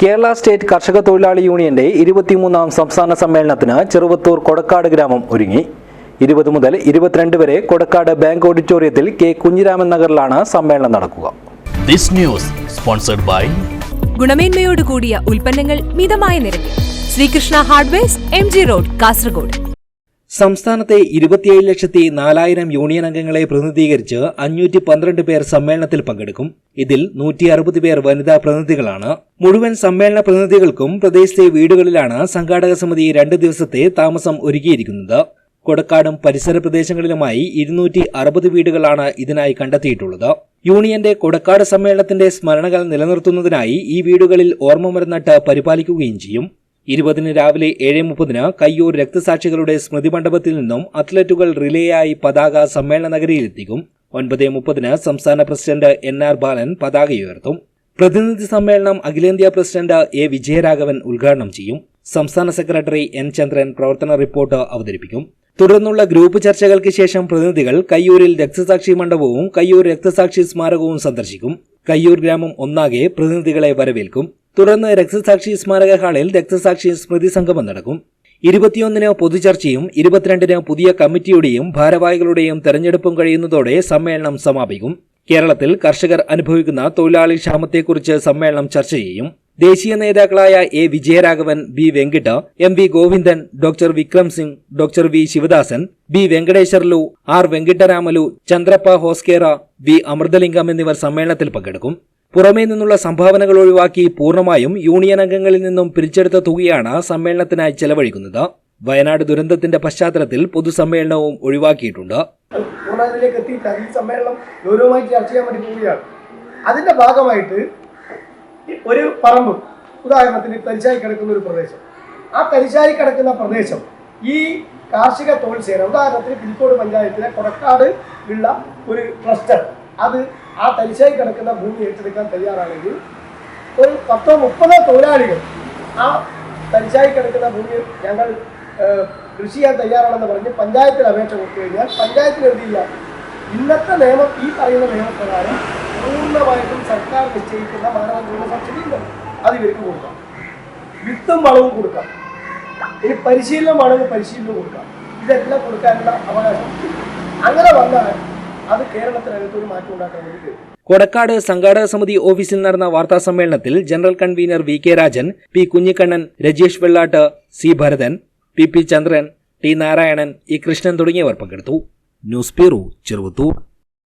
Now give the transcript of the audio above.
Kerala state കർഷക തൊഴിലാളി യൂണിയന്റെ ഇരുപത്തിമൂന്നാം സംസ്ഥാന സമ്മേളനത്തിന് ചെറുവത്തൂർ കൊടക്കാട് ഗ്രാമം ഒരുങ്ങി. ഇരുപത് മുതൽ ഇരുപത്തിരണ്ട് വരെ കൊടക്കാട് ബാങ്ക് ഓഡിറ്റോറിയത്തിൽ കെ കുഞ്ഞിരാമൻ നഗറിലാണ് സമ്മേളനം നടക്കുക. This news sponsored by ഗുണമേന്മയോട് കൂടിയ ഉൽപ്പന്നങ്ങൾ മിതമായ നിരക്കിൽ. Sreekrishna hardware M G road Kasaragod. സംസ്ഥാനത്തെ ഇരുപത്തിയേഴ് ലക്ഷത്തി നാലായിരം യൂണിയൻ അംഗങ്ങളെ പ്രതിനിധീകരിച്ച് അഞ്ഞൂറ്റി പന്ത്രണ്ട് പേർ സമ്മേളനത്തിൽ പങ്കെടുക്കും. ഇതിൽ നൂറ്റി അറുപത് പേർ വനിതാ പ്രതിനിധികളാണ്. മുഴുവൻ സമ്മേളന പ്രതിനിധികൾക്കും പ്രദേശത്തെ വീടുകളിലാണ് സംഘാടക സമിതി രണ്ട് ദിവസത്തെ താമസം ഒരുക്കിയിരിക്കുന്നത്. കൊടക്കാടും പരിസര പ്രദേശങ്ങളിലുമായി ഇരുന്നൂറ്റി അറുപത് വീടുകളാണ് ഇതിനായി കണ്ടെത്തിയിട്ടുള്ളത്. യൂണിയന്റെ കൊടക്കാട് സമ്മേളനത്തിന്റെ സ്മരണകൾ നിലനിർത്തുന്നതിനായി ഈ വീടുകളിൽ ഓർമ്മ നട്ട് പരിപാലിക്കുകയും ചെയ്യും. ഇരുപതിന് രാവിലെ ഏഴ് മുപ്പതിന് കയ്യൂർ രക്തസാക്ഷികളുടെ സ്മൃതി മണ്ഡപത്തിൽ നിന്നും അത്ലറ്റുകൾ റിലേയായി പതാക സമ്മേളന നഗരിയിലെത്തിക്കും ഒൻപത് മുപ്പതിന് സംസ്ഥാന പ്രസിഡന്റ് എൻ ആർ ബാലൻ പതാക ഉയർത്തും. പ്രതിനിധി സമ്മേളനം അഖിലേന്ത്യാ പ്രസിഡന്റ് എ വിജയരാഘവൻ ഉദ്ഘാടനം ചെയ്യും. സംസ്ഥാന സെക്രട്ടറി എൻ ചന്ദ്രൻ പ്രവർത്തന റിപ്പോർട്ട് അവതരിപ്പിക്കും. തുടർന്നുള്ള ഗ്രൂപ്പ് ചർച്ചകൾക്ക് ശേഷം പ്രതിനിധികൾ കയ്യൂരിൽ രക്തസാക്ഷി മണ്ഡപവും കയ്യൂർ രക്തസാക്ഷി സ്മാരകവും സന്ദർശിക്കും. കയ്യൂർ ഗ്രാമം ഒന്നാകെ പ്രതിനിധികളെ വരവേൽക്കും. തുടർന്ന് രക്തസാക്ഷി സ്മാരക ഹാളിൽ രക്തസാക്ഷി സ്മൃതി സംഗമം നടക്കും. ഇരുപത്തിയൊന്നിന് പൊതുചർച്ചയും ഇരുപത്തിരണ്ടിന് പുതിയ കമ്മിറ്റിയുടെയും ഭാരവാഹികളുടെയും തെരഞ്ഞെടുപ്പും കഴിയുന്നതോടെ സമ്മേളനം സമാപിക്കും. കേരളത്തിൽ കർഷകർ അനുഭവിക്കുന്ന തൊഴിലാളി ക്ഷാമത്തെക്കുറിച്ച് സമ്മേളനം ചർച്ച ചെയ്യും. ദേശീയ നേതാക്കളായ A Vijayaraghavan B Venkitta M V Govindan doctor Vikram Singh doctor V Sivadasan B Venkateshwarlu R Venkitaramalu Chandrappa Hoskera V Amruthalingam എന്നിവർ സമ്മേളനത്തിൽ പങ്കെടുക്കും. പുറമേ നിന്നുള്ള സംഭാവനകൾ ഒഴിവാക്കി പൂർണമായും യൂണിയൻ അംഗങ്ങളിൽ നിന്നും പിരിച്ചെടുത്ത തുകയാണ് സമ്മേളനത്തിനായി ചെലവഴിക്കുന്നത്. വയനാട് ദുരന്തത്തിന്റെ പശ്ചാത്തലത്തിൽ പൊതുസമ്മേളനവും ഒഴിവാക്കിയിട്ടുണ്ട്. ചർച്ച ചെയ്യാൻ അതിന്റെ ഭാഗമായിട്ട് ഒരു പറമ്പ് ഉദാഹരണത്തിന് തരിശായി കിടക്കുന്ന ഒരു പ്രദേശം. ആ തരിശായി കിടക്കുന്ന പ്രദേശം ഈ കാർഷിക തൊഴിൽ സേന ഉദാഹരണത്തിന് പിലിക്കോട് പഞ്ചായത്തിലെ കൊടക്കാട് ഉള്ള ഒരു ക്ലസ്റ്റർ അത് ആ തരിശായി കിടക്കുന്ന ഭൂമി ഏറ്റെടുക്കാൻ തയ്യാറാണെങ്കിൽ ഒരു പത്തോ മുപ്പതോ തൊഴിലാളികൾ ആ തരിശായി കിടക്കുന്ന ഭൂമി ഞങ്ങൾ കൃഷി ചെയ്യാൻ തയ്യാറാണെന്ന് പറഞ്ഞ് പഞ്ചായത്തിൽ അപേക്ഷ കൊടുത്തു കഴിഞ്ഞാൽ പഞ്ചായത്തിൽ ചെയ്യാം ഇന്നത്തെ നിയമം ഈ പറയുന്ന നിയമപ്രകാരം പൂർണമായിട്ടും സർക്കാർ നിശ്ചയിക്കുന്ന മാനവ സബ്സിഡി ഉണ്ട് അത് ഇവർക്ക് കൊടുക്കാം. വിത്തും വളവും കൊടുക്കാം. ഇനി പരിശീലനം വേണമെങ്കിൽ പരിശീലനം കൊടുക്കാം. ഇതെല്ലാം കൊടുക്കാനുള്ള അവകാശം. അങ്ങനെ വന്നാൽ അത് ഒരു മാറ്റം ഉണ്ടാക്കാൻ കൊടക്കാട് സംഘാടക സമിതി ഓഫീസിൽ നടന്ന വാർത്താ സമ്മേളനത്തിൽ general convener V K Rajan P Kunhikannan Rajesh Vellattu C Bharathan P P Chandran T Narayanan E Krishnan തുടങ്ങിയവർ പങ്കെടുത്തു. News bureau Cheruvathur.